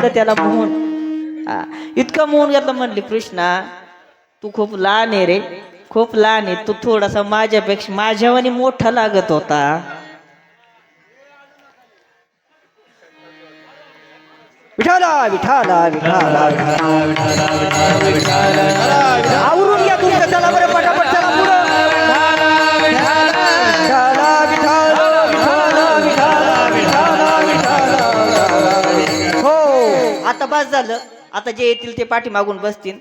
घेतलं त्याला मोहून हा इतकं मोहून घेतलं म्हणली कृष्णा तू खूप लहान आहे रे खूप लहान आहे तू थोडासा माझ्यापेक्षा माझ्यावानी मोठा लागत होता विठाला विठाला विठाला आवरून घ्या तुमचं चला बरं आता बस झालं. आता जे येतील ते पाठीमागून बसतील.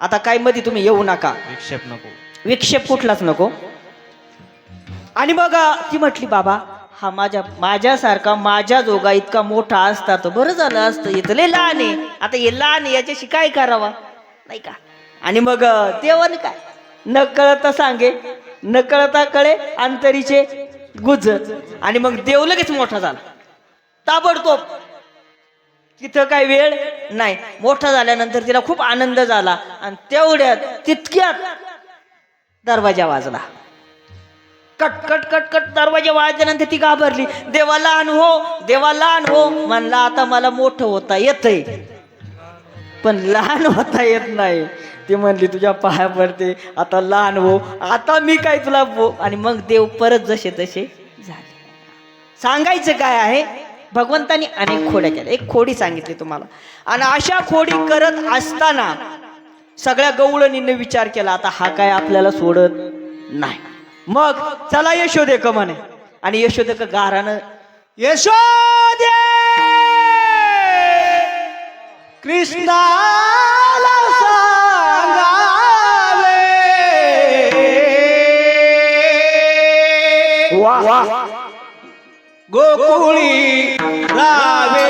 आता काय मध्ये तुम्ही येऊ नका. विक्षेप नको. विक्षेप कुठलाच नको. आणि मग ती म्हटली बाबा हा माझ्या माझ्यासारखा माझ्या जोगा इतका मोठा असता तर बरं झालं असतं. इथं लय लहान आहे. आता हे लहान आहे याच्याशी काय करावा? नाही का? आणि मग देवाने काय? न कळता सांगे न कळता कळे अंतरीचे गुज. आणि मग देव लगेच मोठा झाला. ताबडतोब तिथं काय वेळ नाही. मोठा झाल्यानंतर तिला खूप आनंद झाला. आणि तेवढ्यात तितक्यात दरवाजा वाजला. कटकट कटकट दरवाजा वाजल्यानंतर ती घाबरली. देवा लहान हो देवा लहान हो. म्हणला आता मला मोठं होता येतंय. पण लहान होता येत नाही. ती म्हणली तुझ्या पाया पडते आता लहान हो आता मी काय तुला बो आणि मग देव परत जसे तसे झाले. सांगायचं काय आहे? भगवंतानी अनेक खोड्या केल्या. एक खोडी सांगितली तुम्हाला. आणि अशा खोडी करत असताना सगळ्या गवळणींनी विचार केला आता हा काय आपल्याला सोडत नाही. मग चला यशोदे क म्हणे. आणि यशोदे का गारानं यशोदे! वा गोकुळी रावे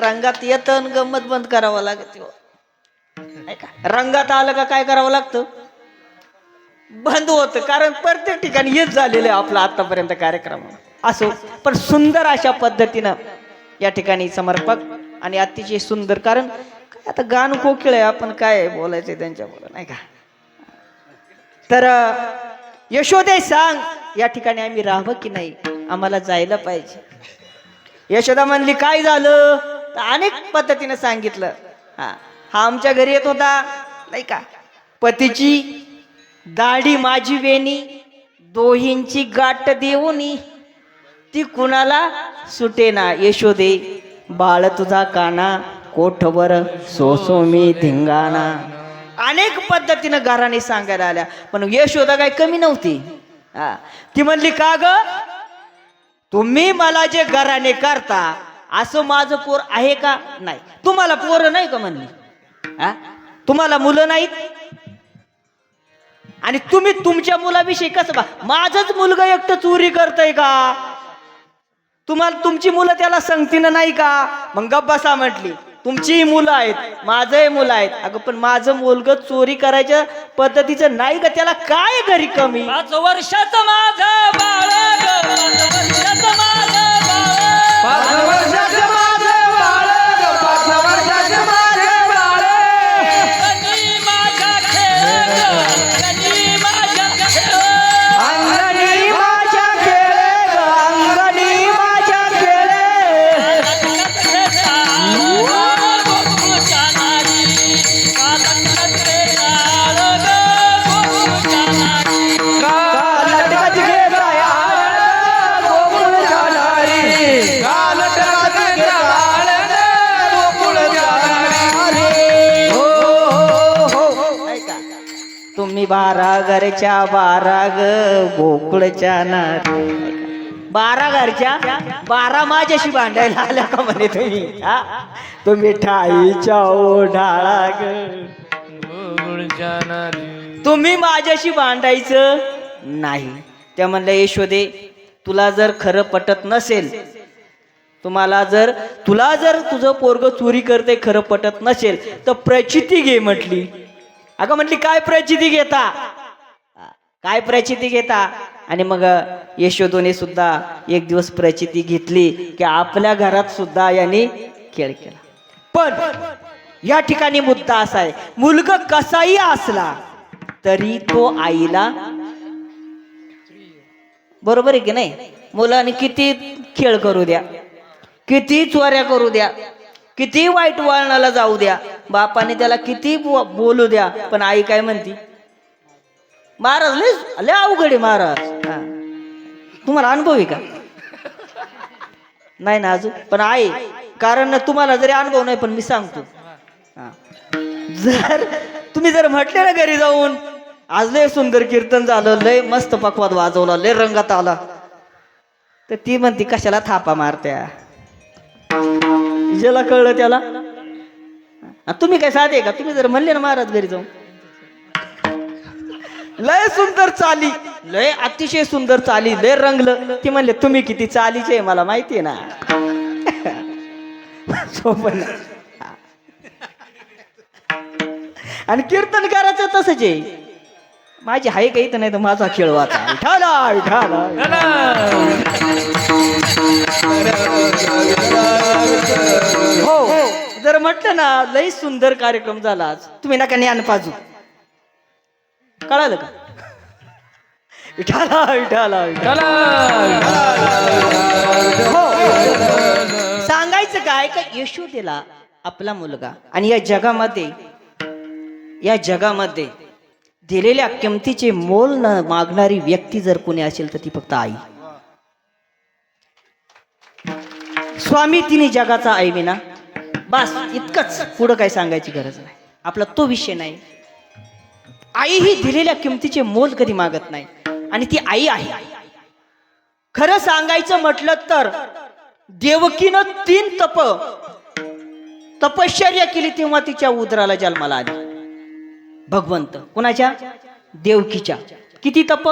रंगात येतं आणि गंमत बंद करावं लागत का रंगात आलं का काय करावं लागतं? बंद होतं कारण प्रत्येक ठिकाणी हेच झालेलं आहे आपला आतापर्यंत कार्यक्रम. असो पण सुंदर अशा पद्धतीनं या ठिकाणी समर्पक आणि अतिशय सुंदर कारण आता गाण कोकिळ आहे आपण काय बोलायचं त्यांच्याबरोबर नाही का? तर यशोदे सांग या ठिकाणी आम्ही राहावं की नाही? आम्हाला जायला पाहिजे. यशोदा म्हणली काय झालं? तर अनेक पद्धतीने सांगितलं. हा. हा आमच्या घरी येत होता नाही का? पतीची दाढी माझी वेणी दोहींची गाठ देऊनी. ती कुणाला सुटेना यशोदे बाळ तुझा काना कोठवर? सोसो मी धिंगाणा. अनेक पद्धतीनं घराने सांगायला आल्या. पण यशोदा काही कमी नव्हती. हा. ती म्हणली का ग? तुम्ही मला जे घराने करता असं माझं पोर आहे का? नाही. तुम्हाला पोरं नाही का म्हणली? हा? तुम्हाला मुलं नाहीत? आणि तुम्ही तुमच्या मुलाविषयी कसं बा माझंच मुलगा एकटं चोरी करतय का? तुम्हाला तुमची मुलं त्याला संगतीनं नाही का? मग गप्पासा म्हटली. तुमचीही मुलं आहेत माझंही मुलं आहेत. अगं पण माझं मुलग चोरी करायच्या पद्धतीचं नाही का? त्याला काय घरी कमी? पाच वर्षाचं माझं बाळ पाच वर्षाचं घरच्या बारा ग गोकुळच्या नारी बारा घरच्या? बारा माझ्याशी भांडायला आल्या का म्हणे तुम्ही? हा? तुम्ही ठाईच्या ओढाळा ग तुम्ही माझ्याशी भांडायचं नाही. त्या म्हणल्या यशोदे तुला जर खरं पटत नसेल तुम्हाला जर तुला जर तुझं पोरग चोरी करते खरं पटत नसेल तर प्रचिती घे म्हटली. अगं म्हटली काय प्रचिती घेता? काय प्रचिती घेता? आणि मग यशोदोने सुद्धा एक दिवस प्रचिती घेतली की आपल्या घरात सुद्धा यांनी खेळ केला. पण या ठिकाणी मुद्दा असा आहे मुलगा कसाही असला तरी तो आईला बरोबर आहे की नाही? मुलांनी किती खेळ करू द्या किती चोऱ्या करू द्या किती वाईट वळणाला जाऊ द्या बापाने त्याला किती बोलू द्या पण आई काय म्हणती? महाराज लय लय अवघड आहे महाराज. हा. तुम्हाला अनुभव आहे का? नाही ना अजून पण आहे. कारण तुम्हाला जरी अनुभव नाही पण मी सांगतो. हा. जर तुम्ही जर म्हटले ना घरी जाऊन आज लय सुंदर कीर्तन झालं लय मस्त पकवाद वाजवला लय रंगात आला तर ती म्हणती कशाला थापा मारत्या? ज्याला कळलं त्याला. तुम्ही काय साधे का? तुम्ही जर म्हणले ना महाराज घरी जाऊन. लय सुंदर चाली. लय अतिशय सुंदर चाली लय रंगलं. ती म्हणले तुम्ही किती चालीचे मला माहिती आहे ना. सोपन आणि कीर्तन करायचं तसंच आहे. माझी हाय काही तर नाही तर माझा खेळ वाचा. विठाला विठाला हो जर म्हटलं ना लई सुंदर कार्यक्रम झाला तुम्ही नका ज्ञान पाजू. कळालं का? विठाला विठाला विठाला. हो. सांगायचं काय का यशोदेला आपला मुलगा आणि या जगामध्ये या जगामध्ये दिलेल्या किमतीचे मोल न मागणारी व्यक्ती जर कोणी असेल तर ती फक्त आई. स्वामी तिने जगाचा आई विना बस इतकंच पुढं काय सांगायची गरज नाही. आपला तो विषय नाही. आई ही दिलेल्या किमतीचे मोल कधी मागत नाही. आणि ती आई आहे. खरं सांगायचं म्हटलं तर देवकीनं तीन तप तपश्चर्या केली तेव्हा तिच्या उदराला जन्माला आली. भगवंत कुणाच्या? देवकीच्या. किती तप?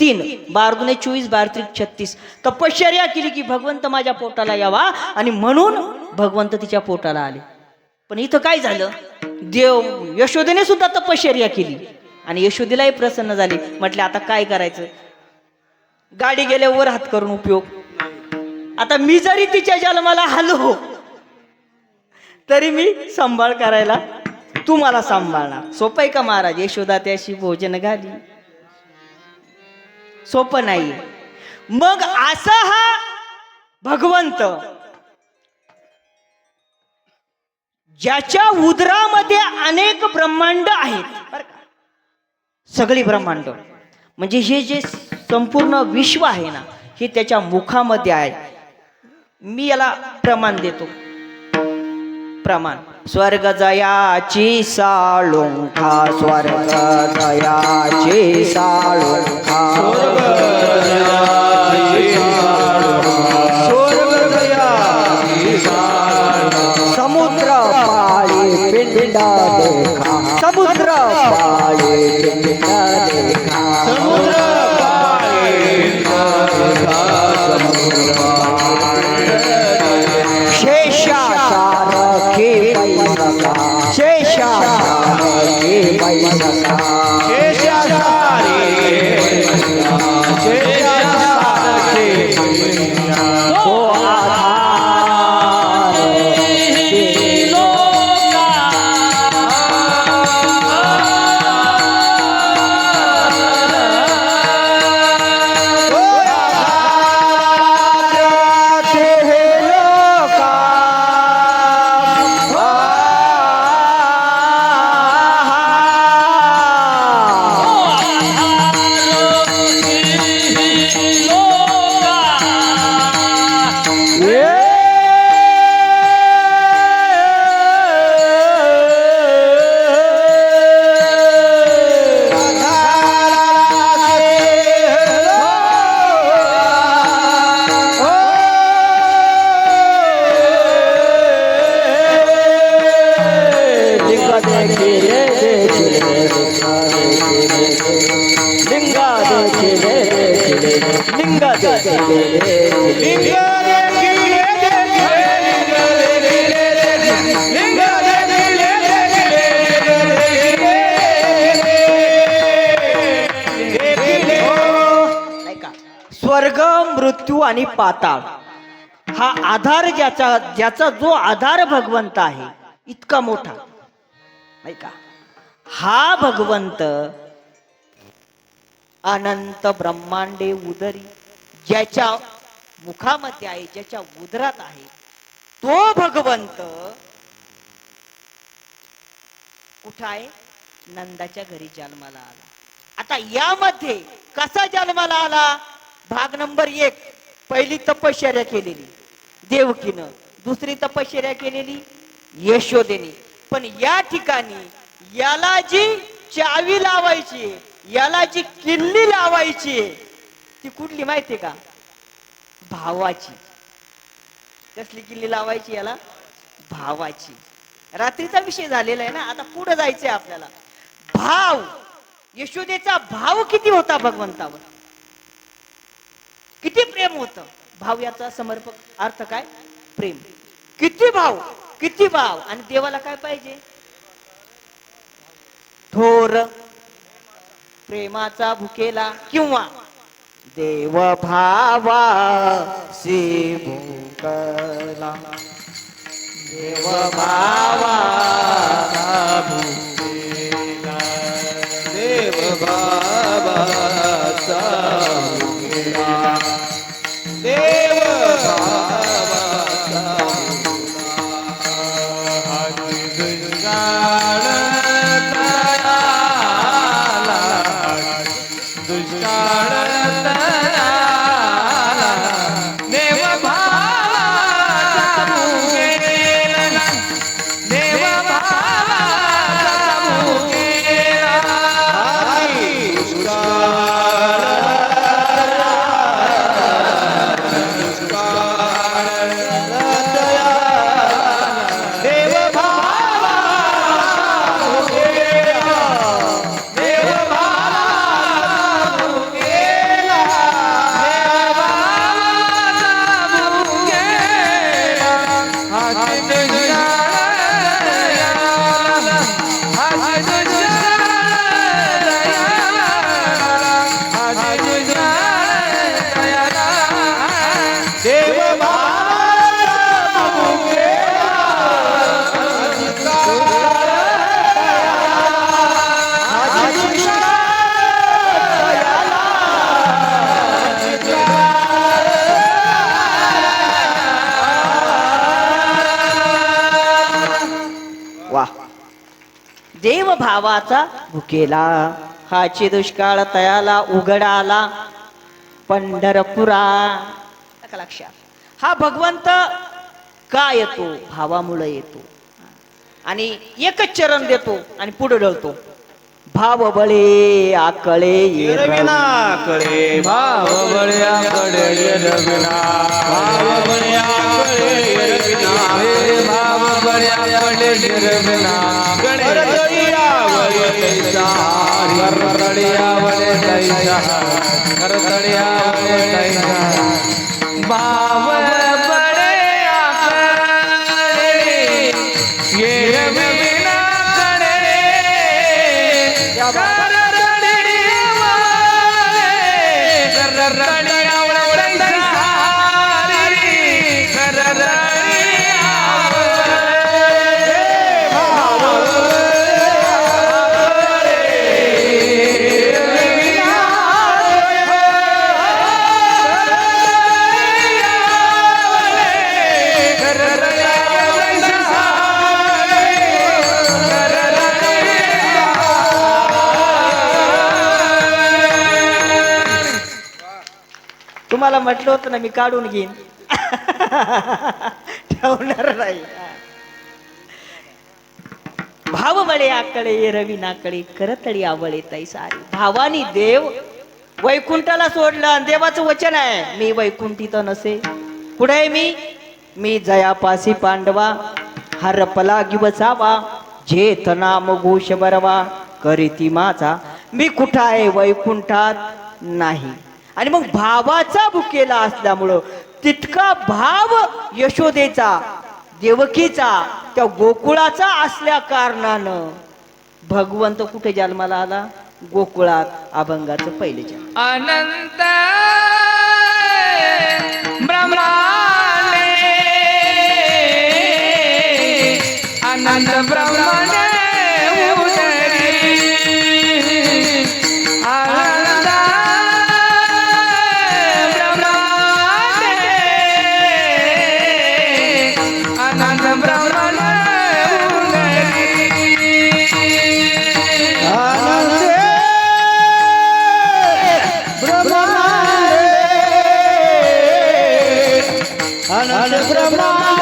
तीन. बारगुणे दुने चोवीस बार त्रिक छत्तीस. तपश्चर्या केली की भगवंत माझ्या पोटाला यावा आणि म्हणून भगवंत तिच्या पोटाला आले. पण इथं काय झालं? देव यशोदेने सुद्धा तपश्चर्या केली. आणि यशोदीलाही प्रसन्न झाली. म्हटले आता काय करायचं? गाडी गेल्यावर हात करून उपयोग. आता मी जरी तिच्या जन्माला हलो तरी मी सांभाळ करायला तू मला सांभाळणार. सोपं आहे का महाराज? यशोदा त्याशी भोजन घाली. सोपं नाही. मग असा हा भगवंत ज्याच्या उदरामध्ये अनेक ब्रह्मांड आहेत. सगळी ब्रह्मांड. म्हणजे हे जे संपूर्ण विश्व आहे ना हे त्याच्या मुखामध्ये आहे. मी याला प्रमाण देतो. प्रमाण. स्वर्ग जयाची साळुंखा स्वर्ग जयाची साळुंखा देखा समुद्र. पिंडा देखा पाताळ. हा आधार ज्याचा ज्याचा जो आधार भगवंत आहे इतका मोठा. नाही का? हा भगवंत अनंत ब्रह्मांडे उदरी ज्याच्या मुखामध्ये आहे ज्याच्या उदरात आहे तो भगवंत कुठं आहे? नंदाच्या घरी जन्माला आला. आता यामध्ये कसा जन्माला आला? भाग नंबर एक. पहिली तपश्चर्या केलेली. देवकीनं. दुसरी तपश्चर्या केलेली यशोदेनी. पण या ठिकाणी याला जी चावी लावायची याला जी किल्ली लावायची आहे, ती कुठली माहिती का? भावाची. कसली किल्ली लावायची याला? भावाची. रात्रीचा विषय झालेला आहे ना आता पुढे जायचंय आपल्याला. भाव. यशोदेचा भाव किती होता भगवंतावर? किती प्रेम होत? भाव याचा समर्पक अर्थ काय? प्रेम. किती भाव? किती भाव? आणि देवाला काय पाहिजे? थोर. प्रेमाचा भुकेला किंवा देव भावा भूकला. देव भावा देव बाबाचा देव भावाचा भुकेला. हाची दुष्काळ तयाला उघडाला. पंढरपुरा. लक्षात. हा भगवंत का येतो? भावामुळे येतो. आणि एकच चरण देतो आणि पुढे ढळतो. भाव बळे आकळे ये रविना. कळे भाव बळ्याकडे रविना. भाव करतळियावळे तैसा करतळियावळे तैसा करतळियावळे तैसा तुम्हाला म्हटलं होतं ना मी काढून घेईन. ठेवणार नाही. भाव बळे आकडे रवी नाकडे करतळी आवळे ताई सारी भावानी देव वैकुंठाला सोडलं आणि देवाचं वचन आहे मी वैकुंठीत नसे पुढे मी मी जयापासी पांडवा हरपला गिवसावा झेत नाम घोष बरवा करीती माझा. मी कुठं आहे वैकुंठात नाही. आणि मग भावाचा भुकेला असल्यामुळं तितका भाव यशोदेचा देवकीचा त्या गोकुळाचा असल्या कारणानं भगवंत कुठे जन्माला आला? गोकुळात अभंगाचं पहिले जन्म. अनंत ब्रह्माने अनंत ब्रह्मा Brahma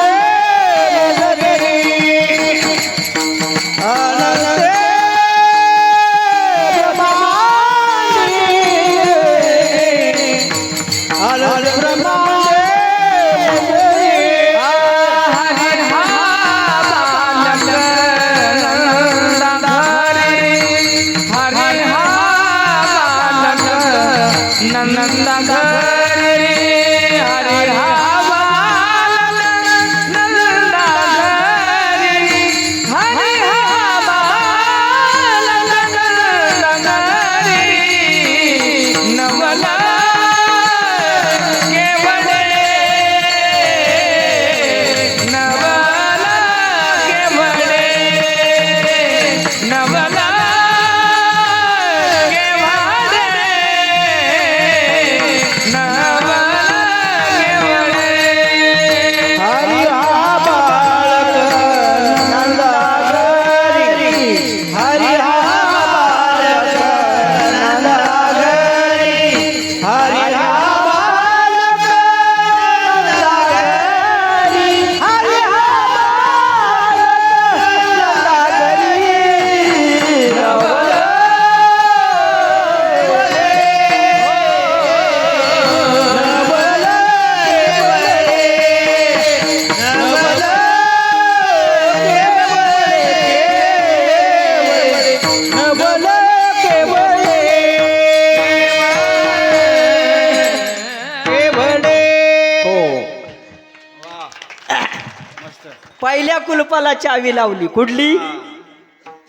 पहिल्या कुलपाला चावी लावली. कुठली?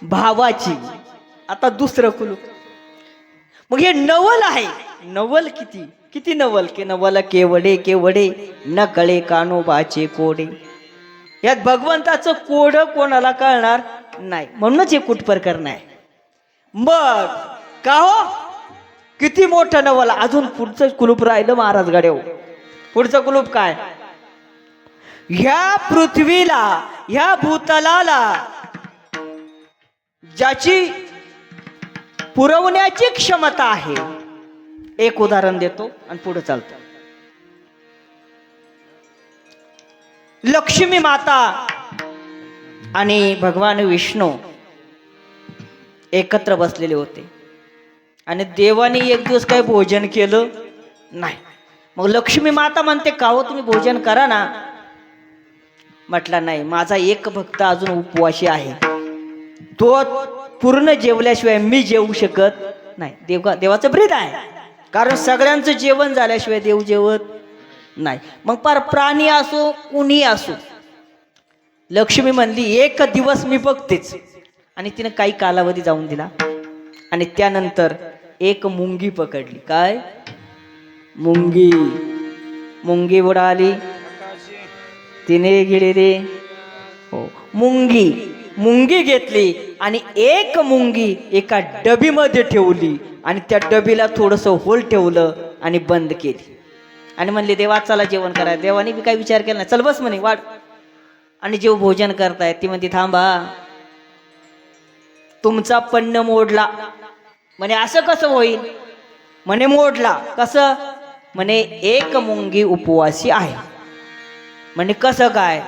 भावाची. आता दुसरं कुलूप. मग हे नवल आहे. नवल किती? किती नवल? के नवल केवडे केवडे न कळे कानोबाचे कोडे. यात भगवंताचं कोड कोणाला कळणार नाही. म्हणूनच हे कुट प्रकरण आहे. मग का हो? किती मोठं नवल? अजून पुढचं कुलूप राहिलं महाराज गड्याव पुढचं कुलूप काय? ह्या पृथ्वीला ह्या भूतलाला ज्याची पुरवण्याची क्षमता आहे एक उदाहरण देतो आणि पुढे चालतो. लक्ष्मी माता आणि भगवान विष्णू एकत्र बसलेले होते. आणि देवाने एक दिवस काही भोजन केलं नाही. मग लक्ष्मी माता म्हणते का हो तुम्ही भोजन करा ना. म्हटला नाही माझा एक भक्त अजून उपवाशी आहे. तो पूर्ण जेवल्याशिवाय मी जेवू शकत नाही. देवा देवाचं ब्रीद आहे. कारण सगळ्यांचं जेवण झाल्याशिवाय देव जेवत नाही. मग पार प्राणी असो कुणी असो. लक्ष्मी म्हणली एक दिवस मी बघतेच. आणि तिनं काही कालावधी जाऊन दिला. आणि त्यानंतर एक मुंगी पकडली. काय? मुंगी. मुंगी उडाली तिने गेलेले हो. मुंगी. मुंगी घेतली आणि एक मुंगी एका डबीमध्ये ठेवली आणि त्या डबीला थोडंसं होल ठेवलं आणि बंद केली. आणि म्हणले देवा चला जेवण करा देवाने बी काही विचार केला नाही. चल बस म्हणे वाढ. आणि जेव भोजन करतायत ती म्हणते थांबा. तुमचा पन्न मोडला. म्हणे असं कसं होईल? म्हणे मोडला. कसं? म्हणे एक मुंगी उपवासी आहे. म्हणे कसं काय?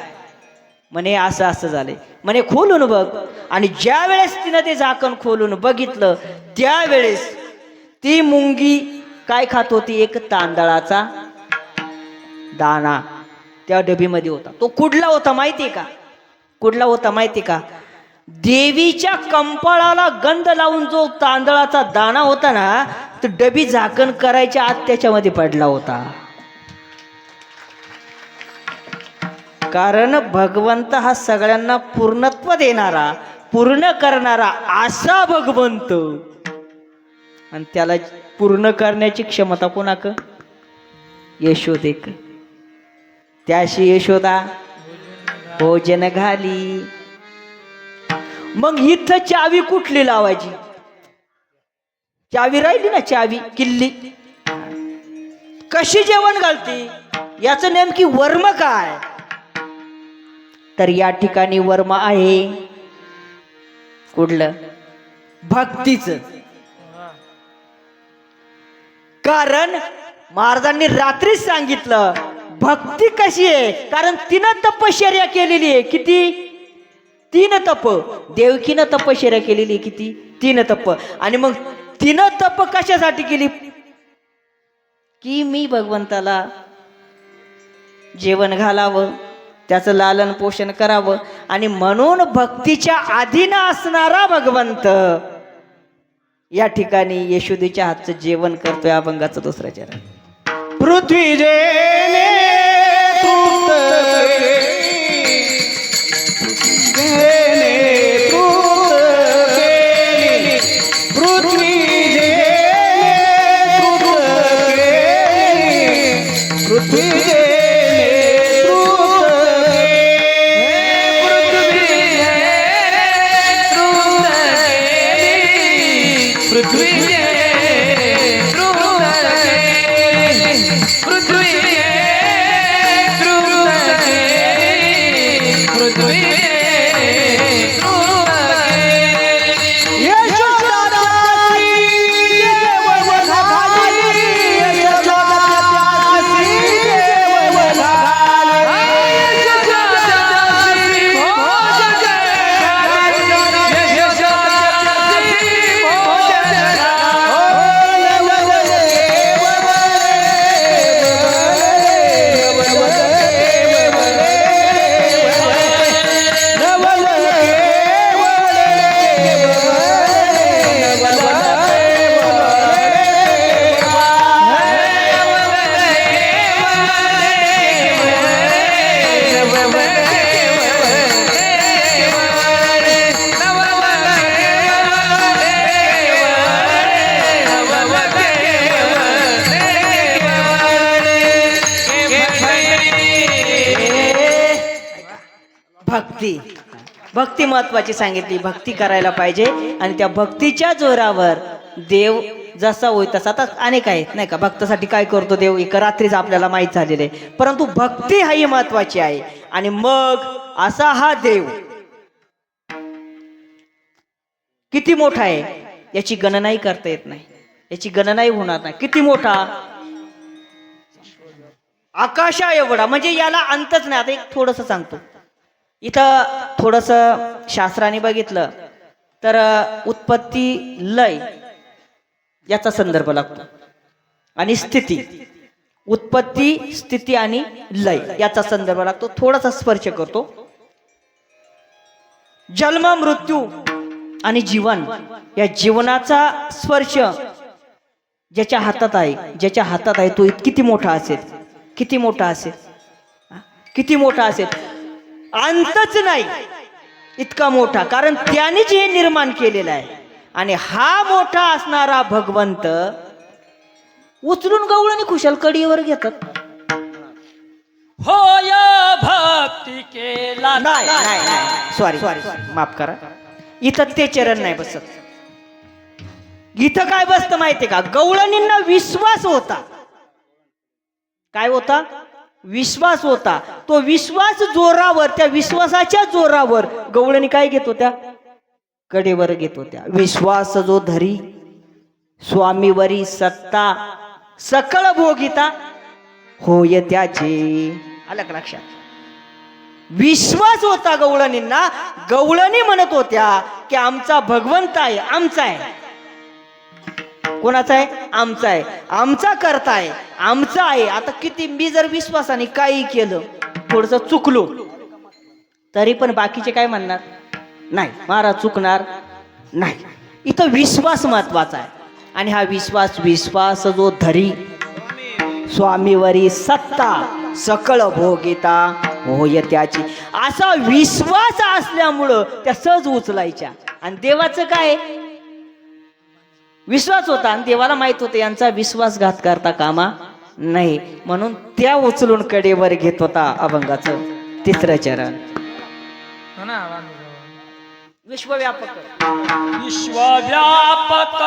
म्हणे असं असं झालंय. म्हणे खोलून बघ. आणि ज्या वेळेस तिनं ते झाकण खोलून बघितलं त्यावेळेस ती मुंगी काय खात होती? एक तांदळाचा दाणा त्या डबीमध्ये होता. तो कुठला होता माहिती आहे का? कुठला होता माहिती आहे का? देवीच्या कंपाळाला गंध लावून जो तांदळाचा दाणा होता ना तो डबी झाकण करायच्या आत त्याच्यामध्ये पडला होता. कारण भगवंत हा सगळ्यांना पूर्णत्व देणारा पूर्ण करणारा असा भगवंत. आणि त्याला पूर्ण करण्याची क्षमता कोणाक? यशोदेक. त्याशी यशोदा भोजन घाली. मग इथं चावी कुठली लावायची? चावी राहिली ना चावी किल्ली. कशी जेवण घालते? याचं नेमकी वर्म काय? तर या ठिकाणी वर्म आहे. कुठलं? भक्तीच. कारण महाराजांनी रात्रीच सांगितलं भक्ती कशी आहे? कारण तिनं तपश्चर्या केलेली आहे. किती? तीन तप. देवकीनं तपश्चर्या केलेली आहे. किती? तीन तप. आणि मग तिनं तप कशासाठी केली? की मी भगवंताला जेवण घालावं. त्याचं लालन पोषण करावं. आणि म्हणून भक्तीच्या अधीन असणारा भगवंत या ठिकाणी येशुदीच्या हातचं जेवण करतोय अभंगाचं दुसऱ्या चरण पृथ्वी जे भक्ती. भक्ती महत्वाची सांगितली. भक्ती करायला पाहिजे. आणि त्या भक्तीच्या जोरावर देव जसा होई तसा आता अनेक आहेत नाही का? भक्तासाठी काय करतो देव? एका रात्रीच आपल्याला माहीत झालेलं आहे. परंतु भक्ती ही महत्वाची आहे. आणि मग असा हा देव किती मोठा आहे? याची गणनाही करता येत नाही. याची गणनाही होणार नाही. किती मोठा? आकाशा एवढा. म्हणजे याला अंतच नाही. आता एक थोडस सांगतो. इथं थोडस शास्त्राने बघितलं तर उत्पत्ती लय याचा संदर्भ लागतो. आणि स्थिती उत्पत्ती स्थिती आणि लय याचा संदर्भ लागतो. थोडासा स्पर्श करतो. जन्म मृत्यू आणि जीवन या जीवनाचा स्पर्श ज्याच्या हातात आहे ज्याच्या हातात आहे तो किती मोठा असेल किती मोठा असेल किती मोठा असेल? अंतच नाही. इतका मोठा. कारण त्यानेच हे निर्माण केलेलं आहे. आणि हा मोठा असणारा भगवंत उचलून गवळणी खुशाल कडीवर घेतात. होय भक्ती केला. नाही नाही नाही. सॉरी सॉरी माफ करा. इथं ते चरण नाही बसत. इथं काय बसतं माहितीये का? गवळणींना विश्वास होता. काय होता? विश्वास होता. तो विश्वास जोरावर त्या विश्वासाच्या जोरावर गवळणी काय घेत होत्या? कडेवर घेत होत्या. विश्वास जो धरी स्वामीवरी सत्ता सकळ भोगिता होय त्याचे आलं का लक्षात? विश्वास होता गवळणींना. गवळणी म्हणत होत्या की आमचा भगवंत आहे आमचा आहे. कोणाचा आहे? आमचा आहे. आमचा करता आहे. आमचा आहे. आता किती मी जर विश्वासाने काही केलं थोडस चुकलो तरी पण बाकीचे काय म्हणणार? नाही. महाराज चुकणार नाही. इथं विश्वास महत्त्वाचा आहे. आणि हा विश्वास विश्वास जो धरी स्वामीवरी सत्ता सकळ भोगिता होय त्याची. असा विश्वास असल्यामुळं त्या सहज उचलायच्या. आणि देवाचं काय विश्वास होता आणि देवाला माहीत होतं यांचा विश्वासघात करता कामा नाही. म्हणून त्या उचलून कडेवर घेत होता अभंगाचं तिसरं चरण. हो ना विश्वव्यापक. विश्वव्यापक.